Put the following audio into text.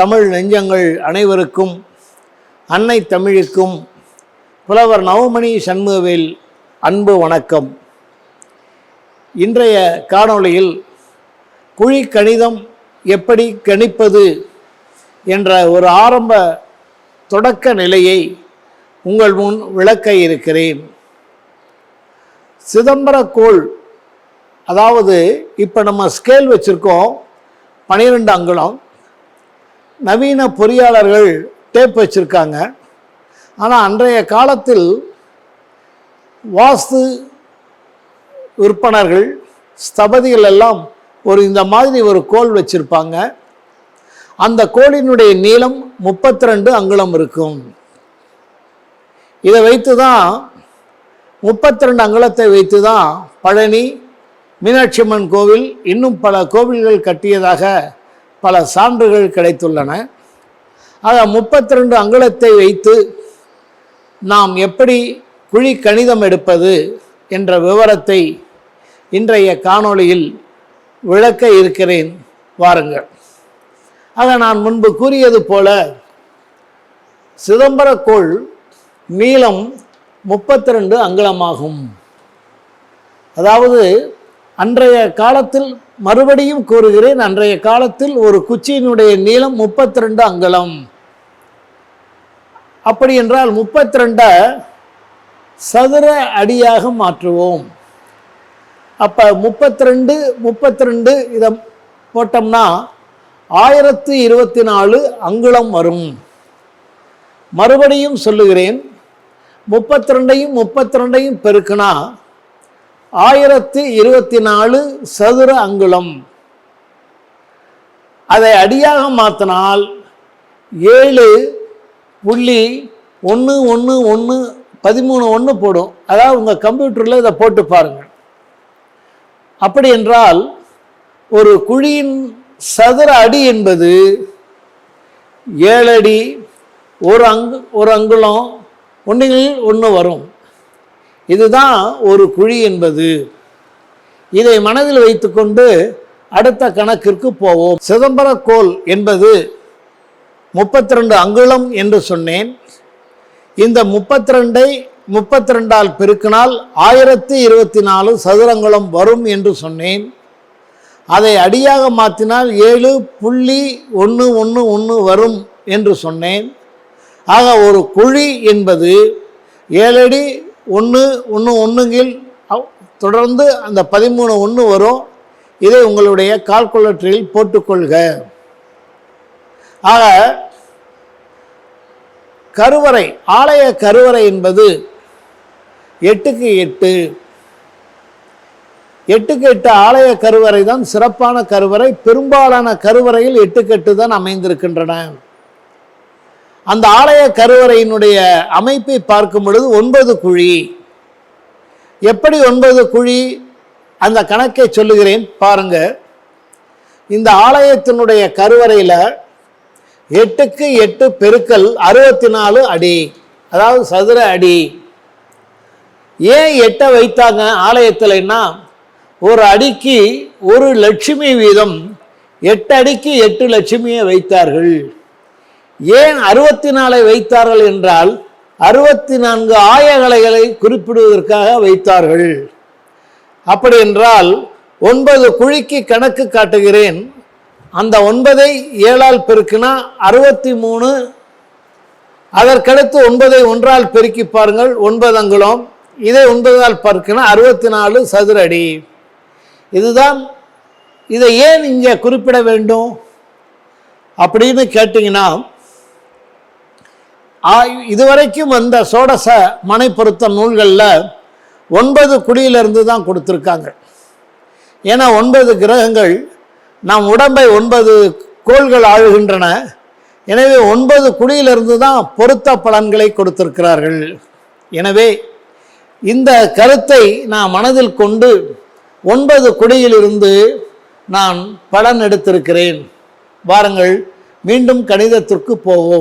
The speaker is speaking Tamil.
தமிழ் நெஞ்சங்கள் அனைவருக்கும் அன்னை தமிழுக்கும் புலவர் நவமணி சண்முகவேல் அன்பு வணக்கம். இன்றைய காணொளியில் குழி கணிதம் எப்படி கணிப்பது என்ற ஒரு ஆரம்ப தொடக்க நிலையை உங்கள் முன் விளக்க இருக்கிறேன். சிதம்பரக்கோள் அதாவது இப்போ நம்ம ஸ்கேல் வச்சுருக்கோம் பன்னிரெண்டு அங்குலம். நவீன பொறியாளர்கள் டேப் வச்சுருக்காங்க. ஆனால் அன்றைய காலத்தில் வாஸ்து விற்பனர்கள் ஸ்தபதிகள் எல்லாம் ஒரு இந்த மாதிரி ஒரு கோல் வச்சுருப்பாங்க. அந்த கோலினுடைய நீளம் முப்பத்தி ரெண்டு அங்குலம் இருக்கும். இதை வைத்து தான் முப்பத்தி ரெண்டு அங்குலத்தை வைத்து தான் பழனி மீனாட்சி அம்மன் கோவில் இன்னும் பல கோவில்கள் கட்டியதாக பல சான்றுகள் கிடைத்துள்ளன. ஆக முப்பத்தி ரெண்டு அங்குலத்தை வைத்து நாம் எப்படி குழி கணிதம் எடுப்பது என்ற விவரத்தை இன்றைய காணொளியில் விளக்க இருக்கிறேன். வாருங்கள். ஆக நான் முன்பு கூறியது போல சிதம்பரக்கோள் நீளம் முப்பத்தி ரெண்டு அங்குலமாகும். அதாவது அன்றைய காலத்தில் மறுபடியும் கூறுகிறேன் அன்றைய காலத்தில் ஒரு குச்சியினுடைய நீளம் முப்பத்தி ரெண்டு அங்குலம். அப்படி என்றால் முப்பத்தி ரெண்டை சதுர அடியாக மாற்றுவோம். அப்போ முப்பத்தி ரெண்டு முப்பத்தி ரெண்டு இதை போட்டோம்னா ஆயிரத்து இருபத்தி நாலு அங்குலம் வரும். மறுபடியும் சொல்லுகிறேன் முப்பத்தி ரெண்டையும் முப்பத்தி ரெண்டையும் பெருக்குனா ஆயிரத்தி இருபத்தி நாலு சதுர அங்குலம் அதை அடியாக மாற்றினால் ஏழு புள்ளி ஒன்று ஒன்று ஒன்று பதிமூணு ஒன்று போடும். அதாவது உங்கள் கம்ப்யூட்டரில் இதை போட்டு பாருங்கள். அப்படி என்றால் ஒரு குழியின் சதுர அடி என்பது ஏழடி ஒரு அங்கு ஒரு அங்குலம் ஒன்றுகளில் ஒன்று வரும். இதுதான் ஒரு குழி என்பது. இதை மனதில் வைத்துக்கொண்டு அடுத்த கணக்கிற்கு போவோம். சிதம்பரக்கோல் என்பது முப்பத்தி ரெண்டு அங்குலம் என்று சொன்னேன். இந்த முப்பத்தி ரெண்டை முப்பத்தி ரெண்டால் பெருக்கினால் ஆயிரத்தி இருபத்தி நாலு சதுரங்குளம் வரும் என்று சொன்னேன். அதை அடியாக மாற்றினால் ஏழு புள்ளி ஒன்று ஒன்று ஒன்று வரும் என்று சொன்னேன். ஆக ஒரு குழி என்பது ஏழடி ஒன்று ஒன்று ஒன்றுங்கில் தொடர்ந்து அந்த பதிமூணு ஒன்று வரும். இதை உங்களுடைய கால்குலேட்டரில் போட்டுக்கொள்க. ஆக கருவறை ஆலய கருவறை என்பது எட்டுக்கு எட்டு. எட்டுக்கு எட்டு ஆலய கருவறை தான் சிறப்பான கருவறை. பெரும்பாலான கருவறையில் எட்டுக்கெட்டு தான் அமைந்திருக்கின்றன. அந்த ஆலய கருவறையினுடைய அமைப்பை பார்க்கும் பொழுது ஒன்பது குழி. எப்படி ஒன்பது குழி? அந்த கணக்கை சொல்லுகிறேன் பாருங்க. இந்த ஆலயத்தினுடைய கருவறையில் எட்டுக்கு எட்டு பெருக்கல் அறுபத்தி நாலு அடி அதாவது சதுர அடி. ஏன் எட்டை வைத்தாங்க ஆலயத்தில்னா ஒரு அடிக்கு ஒரு லட்சுமி வீதம் எட்டு அடிக்கு எட்டு லட்சுமியை வைத்தார்கள். ஏன் அறுபத்தி நாலை வைத்தார்கள் என்றால் அறுபத்தி நான்கு ஆயகலைகளை குறிப்பிடுவதற்காக வைத்தார்கள். அப்படி என்றால் ஒன்பது குழிக்கு கணக்கு காட்டுகிறேன். அந்த ஒன்பதை ஏழால் பெருக்கினா அறுபத்தி மூணு அதற்கடுத்து ஒன்பதை ஒன்றால் பெருக்கி பாருங்கள் ஒன்பது அங்குலம் இதை ஒன்பதால் பெருக்கினா அறுபத்தி நாலு சதுர அடி. இதுதான் இதை ஏன் இங்கே குறிப்பிட வேண்டும்? அப்படின்னு கேட்டிங்கன்னா இதுவரைக்கும் வந்த சோடச மனை பொருத்த நூல்களில் ஒன்பது குடியிலிருந்து தான் கொடுத்துருக்காங்க. ஏன்னா ஒன்பது கிரகங்கள் நம் உடம்பை ஒன்பது கோள்கள் ஆழுகின்றன எனவே ஒன்பது குடியிலிருந்து தான் பொருத்த பலன்களை கொடுத்திருக்கிறார்கள். எனவே இந்த கருத்தை நான் மனதில் கொண்டு ஒன்பது குடியிலிருந்து நான் பலன் எடுத்திருக்கிறேன். வாருங்கள் மீண்டும் கணிதத்திற்கு போவோம்.